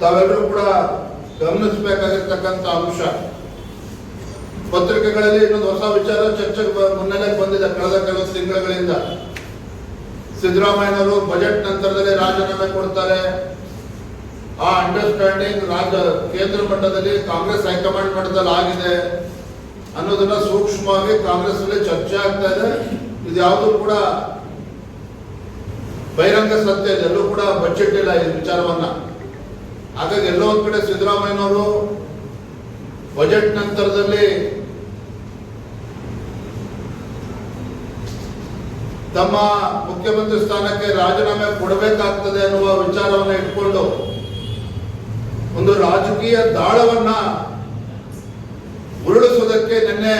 ತಾವೆಲ್ಲರೂ ಕೂಡ ಗಮನಿಸಬೇಕಾಗಿರ್ತಕ್ಕಂಥ ಅಂಶ. ಪತ್ರಿಕೆಗಳಲ್ಲಿ ಇನ್ನೊಂದು ಹೊಸ ವಿಚಾರ ಚರ್ಚೆಗೆ ಮುನ್ನೆಲೆಗೆ ಬಂದಿದೆ ಕಳೆದ ಕೆಲವು ತಿಂಗಳುಗಳಿಂದ. ಸಿದ್ದರಾಮಯ್ಯನವರು ಬಜೆಟ್ ನಂತರದಲ್ಲಿ ರಾಜೀನಾಮೆ ಕೊಡ್ತಾರೆ. ಆ ಅಂಡರ್ಸ್ಟ್ಯಾಂಡಿಂಗ್ ರಾಜ್ಯ, ಕೇಂದ್ರ ಮಟ್ಟದಲ್ಲಿ ಕಾಂಗ್ರೆಸ್ ಹೈಕಮಾಂಡ್ ಮಟ್ಟದಲ್ಲಿ ಆಗಿದೆ ಅನ್ನೋದನ್ನ ಸೂಕ್ಷ್ಮವಾಗಿ ಕಾಂಗ್ರೆಸ್ ಅಲ್ಲಿ ಚರ್ಚೆ ಆಗ್ತಾ ಇದೆ. ಇದು ಯಾವುದು ಕೂಡ ಬಹಿರಂಗ ಸತ್ಯ ಎಲ್ಲೂ ಕೂಡ ಬಜೆಟ್ ಇಲ್ಲ ಈ ವಿಚಾರವನ್ನ. ಹಾಗಾಗಿ ಎಲ್ಲೋ ಒಂದ್ ಕಡೆ ಸಿದ್ದರಾಮಯ್ಯನವರು ಬಜೆಟ್ ನಂತರದಲ್ಲಿ ತಮ್ಮ ಮುಖ್ಯಮಂತ್ರಿ ಸ್ಥಾನಕ್ಕೆ ರಾಜೀನಾಮೆ ಕೊಡಬೇಕಾಗ್ತದೆ ಅನ್ನುವ ವಿಚಾರವನ್ನ ಇಟ್ಕೊಂಡು ಒಂದು ರಾಜಕೀಯ ದಾಳವನ್ನ ಉರುಳಿಸುವುದಕ್ಕೆ ನಿನ್ನೆ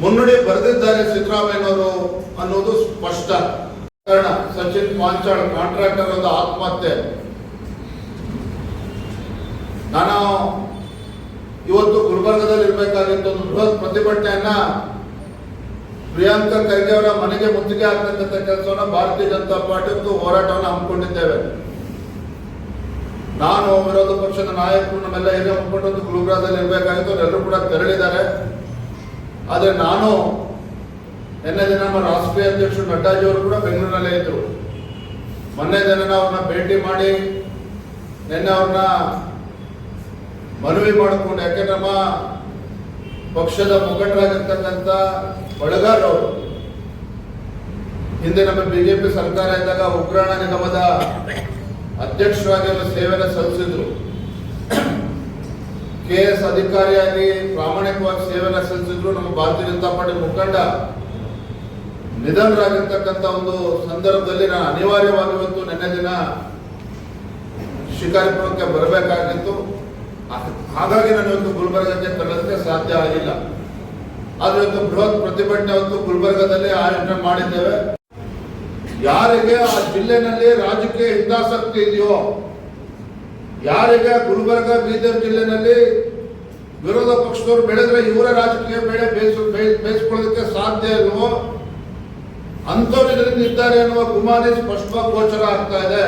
ಮುನ್ನುಡಿ ಬರೆದಿದ್ದಾರೆ ಸಿದ್ದರಾಮಯ್ಯನವರು ಅನ್ನೋದು ಸ್ಪಷ್ಟ. ಕಾರಣ ಸಚಿನ್, ಪಾಂಚಾಳ್ ಕಾಂಟ್ರಾಕ್ಟರ್ ಒಂದು ಆತ್ಮಹತ್ಯೆ. ನಾನು ಇವತ್ತು ಗುಲ್ಬರ್ಗದಲ್ಲಿ ಇರಬೇಕಾಗಿತ್ತು ಒಂದು ಬೃಹತ್ ಪ್ರತಿಭಟನೆಯನ್ನ ಪ್ರಿಯಾಂಕ ಖರ್ಗೆ ಅವರ ಮನೆಗೆ ಮುತ್ತಿಗೆ ಹಾಕ್ತಕ್ಕಂಥ ಕೆಲಸವನ್ನು ಭಾರತೀಯ ಜನತಾ ಪಾರ್ಟಿ ಹೋರಾಟವನ್ನು ಹಮ್ಮಿಕೊಂಡಿದ್ದೇವೆ. ನಾನು ವಿರೋಧ ಪಕ್ಷದ ನಾಯಕರು, ನಮ್ಮೆಲ್ಲ ಹಿರಿಯ ಮುಖಂಡರು ಗುಲ್ಬರ್ಗದಲ್ಲಿ ಇರಬೇಕಾಗಿತ್ತು, ಅವರೆಲ್ಲರೂ ಕೂಡ ತೆರಳಿದ್ದಾರೆ. ಆದರೆ ನಾನು ನಿನ್ನೆ ದಿನ ನಮ್ಮ ರಾಷ್ಟ್ರೀಯ ಅಧ್ಯಕ್ಷರು ನಡ್ಡಾಜಿ ಅವರು ಕೂಡ ಬೆಂಗಳೂರಿನಲ್ಲೇ ಇದ್ರು. ಮೊನ್ನೆ ದಿನ ಅವ್ರನ್ನ ಭೇಟಿ ಮಾಡಿ ನಿನ್ನೆ ಅವ್ರನ್ನ ಮನವಿ ಮಾಡಿಕೊಂಡು, ಯಾಕೆ ನಮ್ಮ ಪಕ್ಷದ ಮುಖಂಡರಾಗಿರ್ತಕ್ಕಂಥ ಒಳಗಾರ್ ಅವರು, ಹಿಂದೆ ನಮ್ಮ ಬಿಜೆಪಿ ಸರ್ಕಾರ ಇದ್ದಾಗ ಉಗ್ರಾಣ ನಿಗಮದ ಅಧ್ಯಕ್ಷರಾಗಿ ಅವರು ಸೇವೆಯನ್ನು ಸಲ್ಲಿಸಿದ್ರು. ಕೆ ಎಸ್ ಅಧಿಕಾರಿಯಾಗಿ ಪ್ರಾಮಾಣಿಕವಾಗಿ ಸೇವೆಯನ್ನು ಸಲ್ಲಿಸಿದ್ರು ನಮ್ಮ ಭಾರತೀಯ ಜನತಾ ಪಾರ್ಟಿ ಮುಖಂಡ. ನಿಧನರಾಗಿರ್ತಕ್ಕಂಥ ಒಂದು ಸಂದರ್ಭದಲ್ಲಿ ನಾನು ಅನಿವಾರ್ಯವಾಗಿ ಇವತ್ತು ನಿನ್ನೆ ದಿನ ಶಿಕಾರಿಪುರಕ್ಕೆ ಬರಬೇಕಾಗಿತ್ತು. ಹಾಗಾಗಿ ನಾನು ಇವತ್ತು ಗುಲ್ಬರ್ಗಕ್ಕೆ ತರಲಿಕ್ಕೆ ಸಾಧ್ಯ ಆಗಿಲ್ಲ. ಆದ್ರೆ ಇವತ್ತು ಬೃಹತ್ ಪ್ರತಿಭಟನೆ ಇವತ್ತು ಗುಲ್ಬರ್ಗದಲ್ಲಿ ಆಯೋಜನೆ ಮಾಡಿದ್ದೇವೆ. ಯಾರಿಗೆ ಆ ಜಿಲ್ಲೆನಲ್ಲಿ ರಾಜಕೀಯ ಹಿತಾಸಕ್ತಿ ಇದೆಯೋ, ಯಾರಿಗೆ ಗುಲ್ಬರ್ಗ, ಬೀದರ್ ಜಿಲ್ಲೆನಲ್ಲಿ ವಿರೋಧ ಪಕ್ಷದವರು ಬೆಳೆದ್ರೆ ಇವರ ರಾಜಕೀಯ ಬೆಳೆ ಬೇಯಿಸು ಬೇಯ್- ಬೇಯಿಸ್ಕೊಳ್ಳೋದಕ್ಕೆ ಸಾಧ್ಯ ಇಲ್ವೋ ಅಂಥವ್ರು ಇದರಿಂದ ಇದ್ದಾರೆ ಅನ್ನುವ ಗುಮಾನಿ ಸ್ಪಷ್ಟವಾಗಿ ಗೋಚರ ಆಗ್ತಾ ಇದೆ.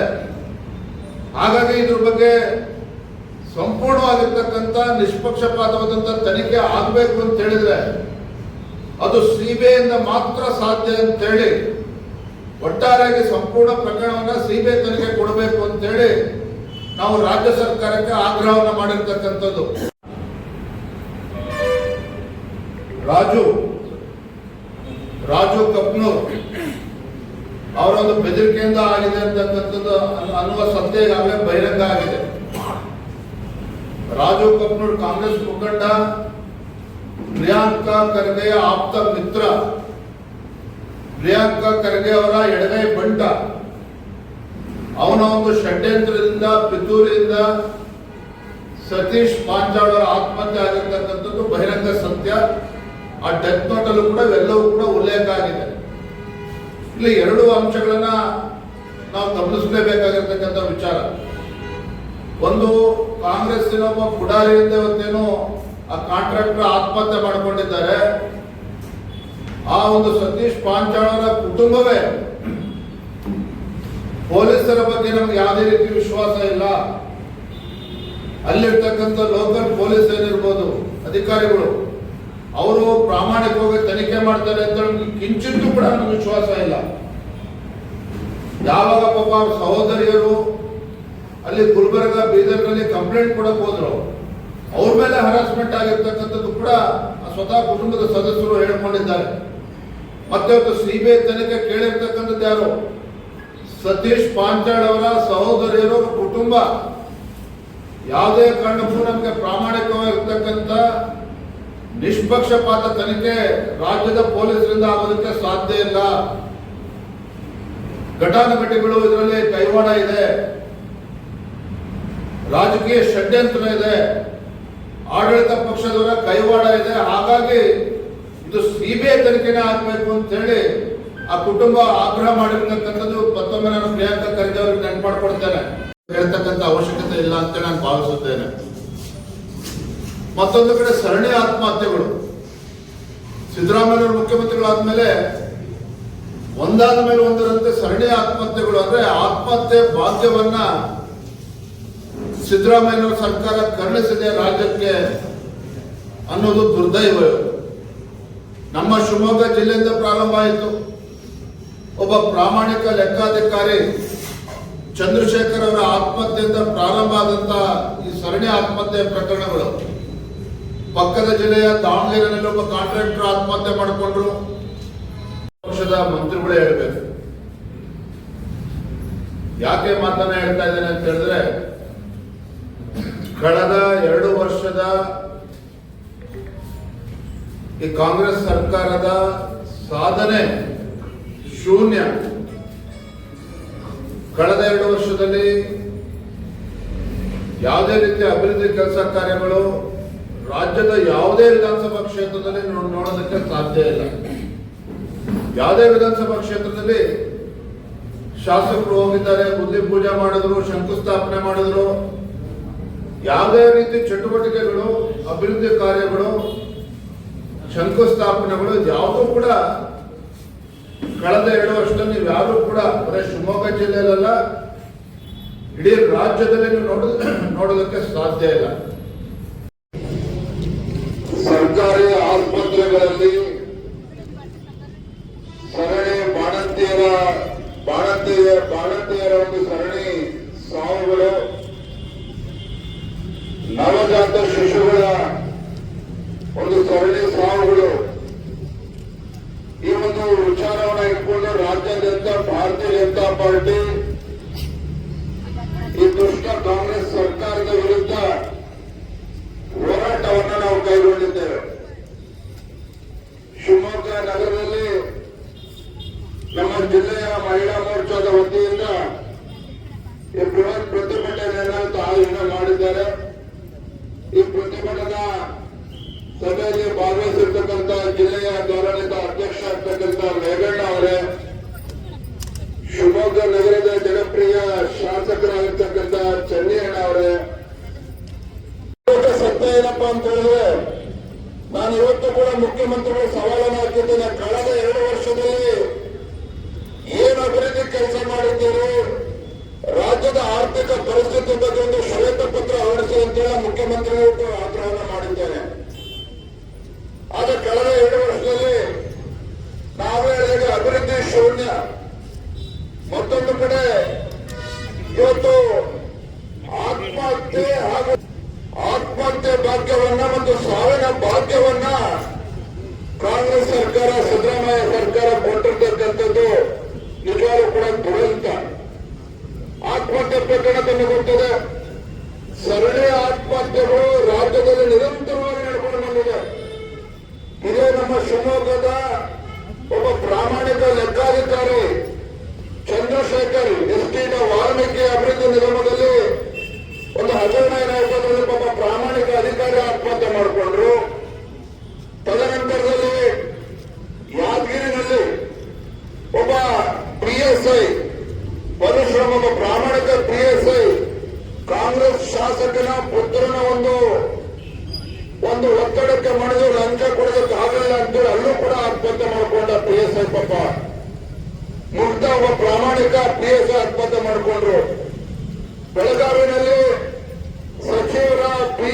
ಹಾಗಾಗಿ ಇದ್ರ ಬಗ್ಗೆ ಸಂಪೂರ್ಣವಾಗಿರ್ತಕ್ಕಂಥ ನಿಷ್ಪಕ್ಷಪಾತವಾದಂಥ ತನಿಖೆ ಆಗಬೇಕು ಅಂತ ಹೇಳಿದ್ರೆ ಅದು ಸಿಬಿಐಯಿಂದ ಮಾತ್ರ ಸಾಧ್ಯ ಅಂತ ಹೇಳಿ ಒಟ್ಟಾರೆಯಾಗಿ ಸಂಪೂರ್ಣ ಪ್ರಕರಣವನ್ನ ಸಿಬಿಐ ತನಿಖೆ ಕೊಡಬೇಕು ಅಂತ ಹೇಳಿ ನಾವು ರಾಜ್ಯ ಸರ್ಕಾರಕ್ಕೆ ಆಗ್ರಹವನ್ನು ಮಾಡಿರ್ತಕ್ಕಂಥದ್ದು. ರಾಜು ರಾಜು ಕಪ್ನೂರ್. ಅವರೊಂದು ಬೆದರಿಕೆಯಿಂದ ಆಗಿದೆ ಅಂತಕ್ಕಂಥದ್ದು ಅನ್ನು- ಅನ್ನುವ ಸತ್ಯ ಈಗಾಗಲೇ ಬಹಿರಂಗ ಆಗಿದೆ. ರಾಜು ಕಪ್ನೂರ್ ಕಾಂಗ್ರೆಸ್ ಮುಖಂಡ ಪ್ರಿಯಾಂಕಾ ಖರ್ಗೆಯ ಆಪ್ತ ಮಿತ್ರ. ಪ್ರಿಯಾಂಕಾ ಖರ್ಗೆ ಅವರ ಎಡಗೈ ಬಂಟ. ಅವನ ಒಂದು ಷಡ್ಯಂತ್ರದಿಂದ, ಪಿತೂರಿಯಿಂದ ಸತೀಶ್ ಪಾಂಚಾಳ್ ಅವರ ಆತ್ಮಹತ್ಯೆ ಆಗಿರ್ತಕ್ಕಂಥದ್ದು ಬಹಿರಂಗ ಸತ್ಯ. ಆ ಡೆತ್ ನೋಟ್ ಅಲ್ಲೂ ಕೂಡ ಇವೆಲ್ಲವೂ ಕೂಡ ಉಲ್ಲೇಖ ಇಲ್ಲಿ, ಎರಡು ಅಂಶಗಳನ್ನ ನಾವು ಗಮನಿಸಲೇಬೇಕಾಗಿರ್ತಕ್ಕಂಥ ವಿಚಾರ. ಒಂದು, ಕಾಂಗ್ರೆಸ್ಸಿನ ಒಬ್ಬ ಪುಡಾರಿ ಇವತ್ತೇನು ಆ ಕಾಂಟ್ರಾಕ್ಟರ್ ಆತ್ಮಹತ್ಯೆ ಮಾಡಿಕೊಂಡಿದ್ದಾರೆ. ಆ ಒಂದು ಸತೀಶ್ ಪಾಂಚಾಳರ ಕುಟುಂಬವೇ ಪೊಲೀಸರ ಬಗ್ಗೆ ನಮ್ಗೆ ಯಾವುದೇ ರೀತಿ ವಿಶ್ವಾಸ ಇಲ್ಲ. ಅಲ್ಲಿರ್ತಕ್ಕಂಥ ಲೋಕಲ್ ಪೊಲೀಸ್ ಏನಿರ್ಬೋದು, ಅಧಿಕಾರಿಗಳು ಅವರು ಪ್ರಾಮಾಣಿಕವಾಗಿ ತನಿಖೆ ಮಾಡ್ತಾರೆ ಅಂತ ಕಿಂಚಿತ್ತು ಕೂಡ ನಮ್ಗೆ ವಿಶ್ವಾಸ ಇಲ್ಲ. ಯಾವಾಗ ಪಾಪ ಅವ್ರ ಸಹೋದರಿಯರು ಅಲ್ಲಿ ಗುಲ್ಬರ್ಗ, ಬೀದರ್ನಲ್ಲಿ ಕಂಪ್ಲೇಂಟ್ ಕೊಡಕ್ ಹೋದ್ರು, ಅವ್ರ ಮೇಲೆ ಹರಾಸ್ಮೆಂಟ್ ಆಗಿರ್ತಕ್ಕಂಥದ್ದು ಕೂಡ ಸ್ವತಃ ಕುಟುಂಬದ ಸದಸ್ಯರು ಹೇಳ್ಕೊಂಡಿದ್ದಾರೆ. ಮತ್ತೆ ಅವತ್ತು ಸಿಬಿಐ ತನಿಖೆ ಕೇಳಿರ್ತಕ್ಕಂಥದ್ದು ಯಾರು? ಸತೀಶ್ ಪಾಂಚಾಳ್ ಅವರ ಸಹೋದರಿಯರು ಕುಟುಂಬ. ಯಾವುದೇ ಕಾರಣಕ್ಕೂ ನಮಗೆ ಪ್ರಾಮಾಣಿಕವಾಗಿರ್ತಕ್ಕಂಥ ನಿಷ್ಪಕ್ಷಪಾತ ತನಿಖೆ ರಾಜ್ಯದ ಪೊಲೀಸರಿಂದ ಆಗೋದಕ್ಕೆ ಸಾಧ್ಯ ಇಲ್ಲ. ಘಟಾನುಘಟಿಗಳು ಇದರಲ್ಲಿ ಕೈವಾಡ ಇದೆ. ರಾಜಕೀಯ ಷಡ್ಯಂತ್ರ ಇದೆ. ಆಡಳಿತ ಪಕ್ಷದವರ ಕೈವಾಡ ಇದೆ. ಹಾಗಾಗಿ ಇದು ಸಿಬಿಐ ತನಿಖೆನೇ ಆಗಬೇಕು ಅಂತ ಹೇಳಿ ಆ ಕುಟುಂಬ ಆಗ್ರಹ ಮಾಡಿರ್ತಕ್ಕಂಥದ್ದು ಮತ್ತೊಮ್ಮೆ ನಾನು ಪ್ರಿಯಾಂಕಾ ಖರ್ಗೆ ಅವ್ರಿಗೆ ನೆನಪು ಮಾಡ್ಕೊಡ್ತೇನೆ ಹೇಳ್ತಕ್ಕಂಥ ಅವಶ್ಯಕತೆ ಇಲ್ಲ ಅಂತ ನಾನು ಭಾವಿಸುತ್ತೇನೆ. ಮತ್ತೊಂದು ಕಡೆ ಸರಣಿ ಆತ್ಮಹತ್ಯೆಗಳು. ಸಿದ್ದರಾಮಯ್ಯ ಮುಖ್ಯಮಂತ್ರಿಗಳಾದ್ಮೇಲೆ ಒಂದಾದ ಮೇಲೆ ಒಂದರಂತೆ ಸರಣಿ ಆತ್ಮಹತ್ಯೆಗಳು. ಅಂದ್ರೆ ಆತ್ಮಹತ್ಯೆ ಬಾಧ್ಯವನ್ನ ಸಿದ್ದರಾಮಯ್ಯನವರ ಸರ್ಕಾರ ಕರುಣಿಸಿದೆ ರಾಜ್ಯಕ್ಕೆ ಅನ್ನೋದು ದುರ್ದೈವ ನಮ್ಮ ಶಿವಮೊಗ್ಗ ಜಿಲ್ಲೆಯಿಂದ ಪ್ರಾರಂಭ ಆಯಿತು. ಒಬ್ಬ ಪ್ರಾಮಾಣಿಕ ಲೆಕ್ಕಾಧಿಕಾರಿ ಚಂದ್ರಶೇಖರ್ ಅವರ ಆತ್ಮಹತ್ಯೆಯಿಂದ ಪ್ರಾರಂಭ ಆದಂತಹ ಈ ಸರಣಿ ಆತ್ಮಹತ್ಯೆ ಪ್ರಕರಣಗಳು. ಪಕ್ಕದ ಜಿಲ್ಲೆಯ ದಾವಣಗೆರೆಯಲ್ಲಿ ಒಬ್ಬ ಕಾಂಟ್ರಾಕ್ಟರ್ ಆತ್ಮಹತ್ಯೆ ಮಾಡಿಕೊಂಡ್ರು. ಪಕ್ಷದ ಮಂತ್ರಿಗಳೇ ಹೇಳ್ಬೇಕು. ಯಾಕೆ ಮಾತನ್ನ ಹೇಳ್ತಾ ಇದ್ದೇನೆ ಅಂತ ಹೇಳಿದ್ರೆ, ಕಳೆದ ಎರಡು ವರ್ಷದ ಈ ಕಾಂಗ್ರೆಸ್ ಸರ್ಕಾರದ ಸಾಧನೆ ಶೂನ್ಯ. ಕಳೆದ ಎರಡು ವರ್ಷದಲ್ಲಿ ಯಾವುದೇ ರೀತಿಯ ಅಭಿವೃದ್ಧಿ ಕೆಲಸ ಕಾರ್ಯಗಳು ರಾಜ್ಯದ ಯಾವುದೇ ವಿಧಾನಸಭಾ ಕ್ಷೇತ್ರದಲ್ಲಿ ನೋಡೋದಕ್ಕೆ ಸಾಧ್ಯ ಇಲ್ಲ. ಯಾವುದೇ ವಿಧಾನಸಭಾ ಕ್ಷೇತ್ರದಲ್ಲಿ ಶಾಸಕರು ಹೋಗಿದ್ದಾರೆ ಬುದ್ಧಿ ಪೂಜೆ ಮಾಡಿದ್ರು, ಶಂಕುಸ್ಥಾಪನೆ ಮಾಡಿದ್ರು. ಯಾವುದೇ ರೀತಿ ಚಟುವಟಿಕೆಗಳು, ಅಭಿವೃದ್ಧಿ ಕಾರ್ಯಗಳು, ಶಂಕುಸ್ಥಾಪನೆಗಳು, ಯಾವುದೂ ಕೂಡ ಕಳೆದ ಎರಡು ವರ್ಷದಲ್ಲಿ ಯಾರು ಕೂಡ ಬರೀ ಶಿವಮೊಗ್ಗ ಜಿಲ್ಲೆಯಲ್ಲ ಇಡೀ ರಾಜ್ಯದಲ್ಲಿ ನೀವು ನೋಡ ನೋಡೋದಕ್ಕೆ ಸಾಧ್ಯ ಇಲ್ಲ. ಸರ್ಕಾರಿ ಆಸ್ಪತ್ರೆಗಳಲ್ಲಿ ಸರಣಿ ಬಾಣಂತಿಯರ, ಬಾಣಂತಿಯ, ಬಾಣಂತಿಯರ ಒಂದು ಸರಣಿ ಸಾವುಗಳು, ನವಜಾತ ಶಿಶುಗಳ ಒಂದು ಸರಣಿ ಸಾವುಗಳು. ಈ ಒಂದು ವಿಚಾರವನ್ನ ಇಟ್ಕೊಂಡು ರಾಜ್ಯಾದ್ಯಂತ ಭಾರತೀಯ ಜನತಾ ಪಾರ್ಟಿ ಸಭೆಯಲ್ಲಿ ಶೂನ್ಯ. ಮತ್ತೊಂದು ಕಡೆ, ಇವತ್ತು ಆತ್ಮಹತ್ಯೆ ಹಾಗೂ ಆತ್ಮಹತ್ಯೆ ಭಾಗ್ಯವನ್ನ ಮತ್ತು ಸಾವಿನ ಭಾಗ್ಯವನ್ನ ಕಾಂಗ್ರೆಸ್ ಸರ್ಕಾರ, ಸಿದ್ದರಾಮಯ್ಯ ಸರ್ಕಾರ ಕೊಟ್ಟಿರ್ತಕ್ಕಂಥದ್ದು ನಿಜವಾಗ್ಲೂ ಕೂಡ ದುರಂತ. ಆತ್ಮಹತ್ಯೆ ಪ್ರಕರಣ ತಮಗೆ ಗೊತ್ತಿದೆ ಸರಣಿ ಆತ್ಮಹತ್ಯೆಗಳು ರಾಜ್ಯದಲ್ಲಿ ನಿರಂತರವಾಗಿ ನಡ್ಕೊಂಡು ಬಂದಿದೆ. ಇದೇ ನಮ್ಮ ಶಿವಮೊಗ್ಗದ ಪ್ರಾಮಾಣಿಕ ಲೆಕ್ಕಾಧಿಕಾರಿ ಚಂದ್ರಶೇಖರ್ ಎಸ್ಟಿನ ವಾಲ್ಮೀಕಿ ಅಭಿವೃದ್ಧಿ ನಿಗಮದಲ್ಲಿ ಒಂದು ಹಜಾರ ನಾಯಕರಲ್ಲಿ ಒಬ್ಬ ಪ್ರಾಮಾಣಿಕ ಅಧಿಕಾರಿ ಆತ್ಮಹತ್ಯೆ ಮಾಡಿಕೊಂಡ್ರು. ತದನಂತರದಲ್ಲಿ ಯಾದಗಿರಿನಲ್ಲಿ ಒಬ್ಬ ಪಿ ಎಸ್ ಐ, ಪರಶುರಾಮ್ ಒಬ್ಬ ಪ್ರಾಮಾಣಿಕ ಪಿಎಸ್ಐ ಕಾಂಗ್ರೆಸ್ ಶಾಸಕನ ಪುತ್ರನ ಒಂದು ಒಂದು ಒತ್ತಡಕ್ಕೆ ಮಣಿದು ಲಂಚ ಕೊಡೋದಕ್ಕಾಗಲಿಲ್ಲ ಅಂತೇಳಿ ಅಲ್ಲೂ ಕೂಡ ಆತ್ಮಹತ್ಯೆ ಮಾಡಿಕೊಂಡ ಪಿ ಎಸ್ ಐ ಪಾಪ ಮುಗ್ಧ ಒಬ್ಬ ಪ್ರಾಮಾಣಿಕ ಪಿ ಎಸ್ ಆತ್ಮಹತ್ಯೆ ಮಾಡಿಕೊಂಡ್ರು. ಬೆಳಗಾವಿನಲ್ಲಿ ಸಚಿವರ ಪಿ